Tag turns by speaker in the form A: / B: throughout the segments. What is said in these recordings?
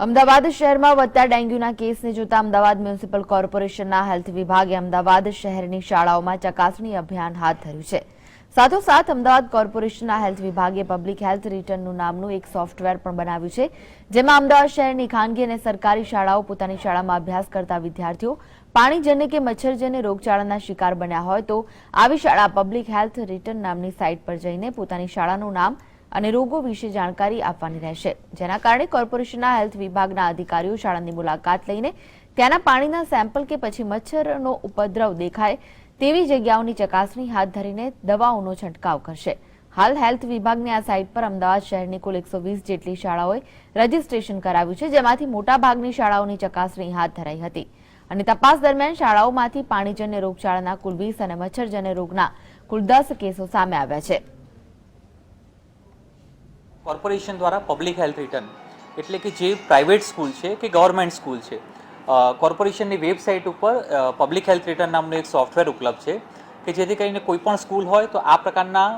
A: અમદાવાદ શહેરમાં વધતા ડેન્ગ્યુના કેસને જોતા અમદાવાદ મ્યુનિસિપલ કોર્પોરેશનના હેલ્થ વિભાગે અમદાવાદ શહેરની શાળાઓમાં ચકાસણી અભિયાન હાથ ધર્યું છે. સાથોસાથ અમદાવાદ કોર્પોરેશનના હેલ્થ વિભાગે પબ્લિક હેલ્થ રિટર્નનું નામનું એક સોફ્ટવેર પણ બનાવ્યું છે, જેમાં અમદાવાદ શહેરની ખાનગી અને સરકારી શાળાઓ પોતાની શાળામાં અભ્યાસ કરતા વિદ્યાર્થીઓ પાણીજન્ય કે મચ્છરજન્ય રોગચાળાના શિકાર બન્યા હોય તો આવી શાળા પબ્લિક હેલ્થ રિટર્ન નામની સાઇટ પર જઈને પોતાની શાળાનું નામ અને રોગો વિશે જાણકારી આપવાની રહેશે. જેના કારણે કોર્પોરેશનના હેલ્થ વિભાગના અધિકારીઓ શાળાની મુલાકાત લઈને ત્યાંના પાણીના સેમ્પલ કે પછી મચ્છરનો ઉપદ્રવ દેખાય તેવી જગ્યાઓની ચકાસણી હાથ ધરીને દવાઓનો છંટકાવ કરશે. હાલ હેલ્થ વિભાગની આ સાઇટ પર અમદાવાદ શહેરની કુલ એકસો વીસ જેટલી શાળાઓએ રજીસ્ટ્રેશન કરાવ્યું છે, જેમાંથી મોટાભાગની શાળાઓની ચકાસણી હાથ ધરાઈ હતી. અને તપાસ દરમિયાન શાળાઓમાંથી પાણીજન્ય રોગચાળાના કુલ વીસ અને મચ્છરજન્ય રોગના કુલ દસ કેસો સામે આવ્યા છે.
B: કોર્પોરેશન દ્વારા પબ્લિક હેલ્થ રિટર્ન એટલે કે જે પ્રાઇવેટ સ્કૂલ છે કે ગવર્મેન્ટ સ્કૂલ છે. કોર્પોરેશનની વેબસાઇટ ઉપર પબ્લિક હેલ્થ રિટર્ન નામનું એક સોફ્ટવેર ઉપલબ્ધ છે કે જેથી કરીને કોઈ પણ સ્કૂલ હોય તો આ પ્રકારના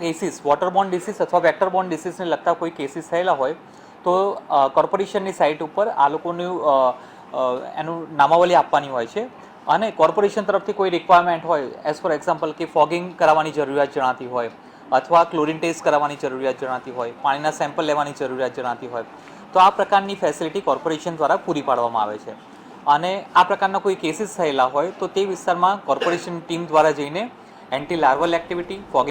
B: કેસીસ વોટરબોર્ન ડિસીઝ અથવા વેક્ટરબોર્ન ડિસીઝને લગતા કોઈ કેસીસ થયેલા હોય તો કોર્પોરેશનની સાઇટ ઉપર આ લોકોનું એનું નામાવલી આપવાની હોય છે. અને કોર્પોરેશન તરફથી કોઈ રિક્વાયરમેન્ટ હોય એઝ ફોર એક્ઝામ્પલ કે ફોગિંગ કરાવવાની જરૂરિયાત જણાતી હોય અથવા ક્લોરિન ટેસ્ટ કરાવવાની જરૂરિયાત જણાતી હોય, પાણીના સેમ્પલ લેવાની જરૂરિયાત જણાતી હોય, તો આ પ્રકારની ફેસિલિટી કોર્પોરેશન દ્વારા પૂરી પાડવામાં આવે છે. અને આ પ્રકારના કોઈ કેસીસ થયેલા હોય, તો તે વિસ્તારમાં કોર્પોરેશન ટીમ દ્વારા જઈને એન્ટી લાર્વલ એક્ટિવિટી, ફોગિંગ